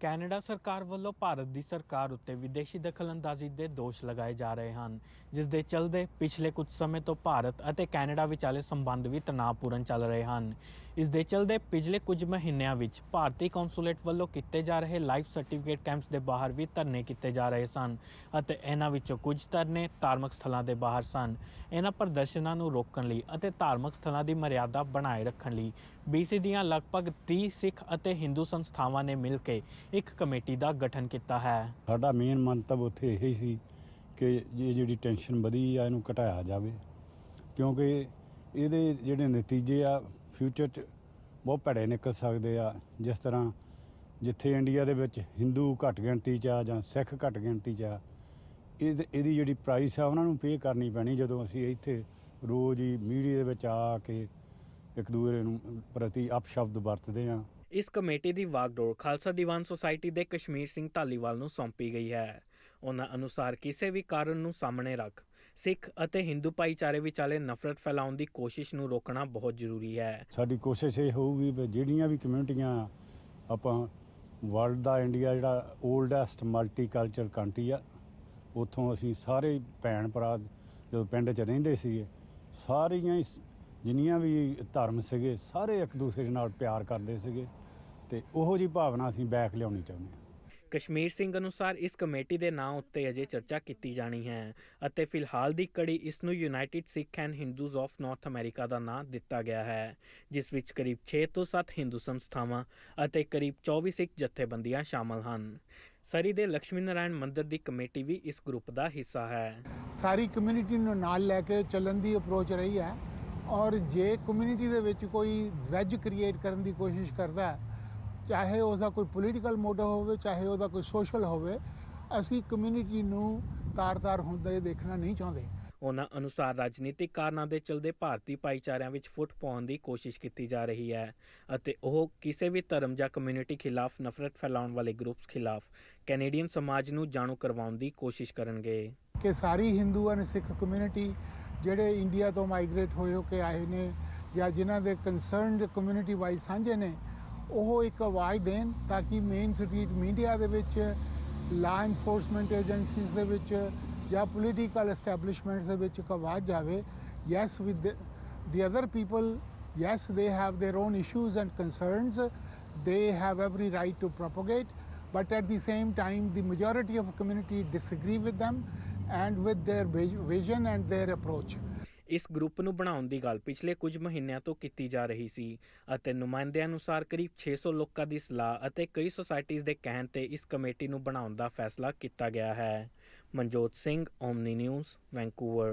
Canada ਸਰਕਾਰ ਵੱਲੋਂ ਭਾਰਤ ਦੀ ਸਰਕਾਰ ਉੱਤੇ ਵਿਦੇਸ਼ੀ ਦਖਲਅੰਦਾਜ਼ੀ ਦੇ ਦੋਸ਼ ਲਗਾਏ ਜਾ ਰਹੇ ਹਨ, ਜਿਸ ਦੇ ਚਲਦੇ ਪਿਛਲੇ ਕੁਝ ਸਮੇਂ ਤੋਂ ਭਾਰਤ ਅਤੇ ਕੈਨੇਡਾ ਵਿਚਾਲੇ ਸੰਬੰਧ ਵੀ ਤਣਾਅਪੂਰਨ ਚੱਲ ਰਹੇ ਹਨ। ਇਸ ਦੇ ਚਲਦੇ ਪਿਛਲੇ ਕੁਝ ਮਹੀਨਿਆਂ ਵਿੱਚ ਭਾਰਤੀ ਕੌਂਸੂਲੇਟ ਵੱਲੋਂ ਕੀਤੇ ਜਾ ਰਹੇ ਲਾਈਫ ਸਰਟੀਫਿਕੇਟ ਕੈਂਪਸ ਦੇ ਬਾਹਰ ਵੀ ਧਰਨੇ ਕੀਤੇ ਜਾ ਰਹੇ ਸਨ ਅਤੇ ਇਹਨਾਂ ਵਿੱਚੋਂ ਕੁਝ ਧਰਨੇ ਧਾਰਮਿਕ ਸਥਲਾਂ ਦੇ ਬਾਹਰ ਸਨ। ਇਹਨਾਂ ਪ੍ਰਦਰਸ਼ਨਾਂ ਨੂੰ ਰੋਕਣ ਲਈ ਅਤੇ ਧਾਰਮਿਕ ਸਥਲਾਂ ਦੀ ਮਰਿਆਦਾ ਬਣਾਏ ਰੱਖਣ ਲਈ BC ਦੀਆਂ ਲਗਭਗ 30 ਸਿੱਖ ਅਤੇ ਹਿੰਦੂ ਸੰਸਥਾਵਾਂ ਨੇ ਮਿਲ ਕੇ ਇੱਕ ਕਮੇਟੀ ਦਾ ਗਠਨ ਕੀਤਾ ਹੈ। ਸਾਡਾ ਮੇਨ ਮੰਤਵ ਉੱਥੇ ਇਹੀ ਸੀ ਕਿ ਇਹ ਜਿਹੜੀ ਟੈਨਸ਼ਨ ਵਧੀ ਆ, ਇਹਨੂੰ ਘਟਾਇਆ ਜਾਵੇ। ਕਿਉਂਕਿ ਇਹਦੇ ਜਿਹੜੇ ਨਤੀਜੇ ਆ ਫਿਊਚਰ 'ਚ ਬਹੁਤ ਭੈੜੇ ਨਿਕਲ ਸਕਦੇ ਆ। ਜਿਸ ਤਰ੍ਹਾਂ ਜਿੱਥੇ ਇੰਡੀਆ ਦੇ ਵਿੱਚ ਹਿੰਦੂ ਘੱਟ ਗਿਣਤੀ 'ਚ ਆ ਜਾਂ ਸਿੱਖ ਘੱਟ ਗਿਣਤੀ 'ਚ ਆ, ਇਹ ਇਹਦੀ ਜਿਹੜੀ ਪ੍ਰਾਈਸ ਆ ਉਹਨਾਂ ਨੂੰ ਪੇ ਕਰਨੀ ਪੈਣੀ ਜਦੋਂ ਅਸੀਂ ਇੱਥੇ ਰੋਜ਼ ਹੀ ਮੀਡੀਆ ਦੇ ਵਿੱਚ ਆ ਕੇ ਇੱਕ ਦੂਜੇ ਨੂੰ ਪ੍ਰਤੀ ਅਪਸ਼ਬਦ ਵਰਤਦੇ ਆ। ਇਸ ਕਮੇਟੀ ਦੀ ਵਾਗਡੋਰ ਖਾਲਸਾ ਦੀਵਾਨ ਸੁਸਾਇਟੀ ਦੇ ਕਸ਼ਮੀਰ ਸਿੰਘ ਢਾਲੀਵਾਲ ਨੂੰ ਸੌਂਪੀ ਗਈ ਹੈ। ਉਹਨਾਂ ਅਨੁਸਾਰ ਕਿਸੇ ਵੀ ਕਾਰਨ ਨੂੰ ਸਾਹਮਣੇ ਰੱਖ ਸਿੱਖ ਅਤੇ ਹਿੰਦੂ ਭਾਈਚਾਰੇ ਵਿਚਾਲੇ ਨਫ਼ਰਤ ਫੈਲਾਉਣ ਦੀ ਕੋਸ਼ਿਸ਼ ਨੂੰ ਰੋਕਣਾ ਬਹੁਤ ਜ਼ਰੂਰੀ ਹੈ। ਸਾਡੀ ਕੋਸ਼ਿਸ਼ ਇਹ ਹੋਊਗੀ ਵੀ ਜਿਹੜੀਆਂ ਵੀ ਕਮਿਊਨਿਟੀਆਂ ਆਪਾਂ ਵਰਲਡ ਦਾ ਇੰਡੀਆ ਜਿਹੜਾ 올ਡੈਸਟ ਮਲਟੀਕਲਚਰ ਕੰਟਰੀ ਆ, ਉੱਥੋਂ ਅਸੀਂ ਸਾਰੇ ਭੈਣ ਭਰਾ ਜਦੋਂ ਪਿੰਡ 'ਚ ਰਹਿੰਦੇ ਸੀਗੇ, ਸਾਰੀਆਂ ਹੀ ਜਿੰਨੀਆਂ ਵੀ ਧਰਮ ਸੀਗੇ, ਸਾਰੇ ਇੱਕ ਦੂਸਰੇ ਨਾਲ ਪਿਆਰ ਕਰਦੇ ਸੀਗੇ ਤੇ ਉਹੋ ਜੀ ਭਾਵਨਾ ਅਸੀਂ ਬੈਕ ਲਿਆਉਣੀ ਚਾਹੁੰਦੇ ਹਾਂ। ਕਸ਼ਮੀਰ ਸਿੰਘ ਅਨੁਸਾਰ ਇਸ ਕਮੇਟੀ ਦੇ ਨਾਂ ਉੱਤੇ ਅਜੇ ਚਰਚਾ ਕੀਤੀ ਜਾਣੀ ਹੈ ਅਤੇ ਫਿਲਹਾਲ ਦੀ ਕੜੀ ਇਸ ਨੂੰ United Sikh and Hindus of North America ਦਾ ਨਾਂ ਦਿੱਤਾ ਗਿਆ ਹੈ, ਜਿਸ ਵਿੱਚ ਕਰੀਬ 6 ਤੋਂ 7 ਹਿੰਦੂ ਸੰਸਥਾਵਾਂ ਅਤੇ ਕਰੀਬ 24 ਸਿੱਖ ਜਥੇਬੰਦੀਆਂ ਸ਼ਾਮਲ ਹਨ। ਸਰੀ ਦੇ ਲక్ష్ਮੀ ਨਾਰਾਇਣ ਮੰਦਿਰ ਦੀ ਕਮੇਟੀ ਵੀ ਇਸ ਗਰੁੱਪ ਦਾ ਹਿੱਸਾ ਹੈ। ਸਾਰੀ ਕਮਿਊਨਿਟੀ ਨੂੰ ਨਾਲ ਲੈ ਕੇ ਚੱਲਣ ਦੀ ਅਪਰੋਚ ਰਹੀ ਹੈ ਔਰ ਜੇ ਕਮਿਊਨਿਟੀ ਦੇ ਵਿੱਚ ਕੋਈ ਵੈਜ ਕ੍ਰੀਏਟ ਕਰਨ ਦੀ ਕੋਸ਼ਿਸ਼ ਕਰਦਾ ਹੈ ਚਾਹੇ ਉਹਦਾ ਕੋਈ ਪੋਲੀਟੀਕਲ ਮੋਟਿਵ ਹੋਵੇ ਚਾਹੇ ਉਹਦਾ ਕੋਈ ਸੋਸ਼ਲ ਹੋਵੇ ਅਸੀਂ ਕਮਿਊਨਿਟੀ ਨੂੰ ਤਾਰ-ਤਾਰ ਹੁੰਦੇ ਦੇਖਣਾ ਨਹੀਂ ਚਾਹੁੰਦੇ। ਉਹਨਾਂ ਅਨੁਸਾਰ ਰਾਜਨੀਤਿਕ ਕਾਰਨਾਂ ਦੇ ਚਲਦੇ ਭਾਰਤੀ ਭਾਈਚਾਰਿਆਂ ਵਿੱਚ ਫੁੱਟ ਪਾਉਣ ਦੀ ਕੋਸ਼ਿਸ਼ ਕੀਤੀ ਜਾ ਰਹੀ ਹੈ ਅਤੇ ਉਹ ਕਿਸੇ ਵੀ ਧਰਮ ਜਾਂ ਕਮਿਊਨਿਟੀ ਖਿਲਾਫ ਨਫ਼ਰਤ ਫੈਲਾਉਣ ਵਾਲੇ ਗਰੁੱਪਸ ਖਿਲਾਫ ਕੈਨੇਡੀਅਨ ਸਮਾਜ ਨੂੰ ਜਾਣੂ ਕਰਵਾਉਣ ਦੀ ਕੋਸ਼ਿਸ਼ ਕਰਨਗੇ। ਕਿ ਸਾਰੀ ਹਿੰਦੂ ਐਂਡ ਸਿੱਖ ਕਮਿਊਨਿਟੀ ਜਿਹੜੇ ਇੰਡੀਆ ਤੋਂ ਮਾਈਗ੍ਰੇਟ ਹੋਏ ਹੋ ਕੇ ਆਏ ਨੇ ਜਾਂ ਜਿਨ੍ਹਾਂ ਦੇ ਕੰਸਰਨਡ ਕਮਿਊਨਿਟੀ ਵਾਈਜ਼ ਸਾਂਝੇ ਨੇ ਉਹ ਇੱਕ ਆਵਾਜ਼ ਦੇਣ ਤਾਂ ਕਿ ਮੇਨ ਸਟਰੀਟ ਮੀਡੀਆ ਦੇ ਵਿੱਚ ਲਾ ਇਨਫੋਰਸਮੈਂਟ ਏਜੰਸੀਜ਼ ਦੇ ਵਿੱਚ ਜਾਂ ਪੋਲੀਟੀਕਲ ਐਸਟੈਬਲਿਸ਼ਮੈਂਟਸ ਦੇ ਵਿੱਚ ਇੱਕ ਆਵਾਜ਼ ਜਾਵੇ yes with the other people yes they have their own issues and concerns they have every right to propagate but at the same time the majority of community disagree with them and with their vi- vision and their approach ਇਸ group ਨੂੰ ਬਣਾਉਣ ਦੀ ਗੱਲ ਪਿਛਲੇ ਕੁਝ ਮਹੀਨਿਆਂ ਤੋਂ ਕੀਤੀ ਜਾ ਰਹੀ ਸੀ ਅਤੇ ਨੁਮਾਇੰਦਿਆਂ ਅਨੁਸਾਰ ਕਰੀਬ 600 ਲੋਕਾਂ ਦੀ ਸਲਾਹ ਅਤੇ ਕਈ ਸੁਸਾਇਟੀਆਂ ਦੇ ਕਹਿਣ ਤੇ ਇਸ ਕਮੇਟੀ ਨੂੰ ਬਣਾਉਣ ਦਾ ਫੈਸਲਾ ਕੀਤਾ ਗਿਆ ਹੈ। Manjot Singh Omni News Vancouver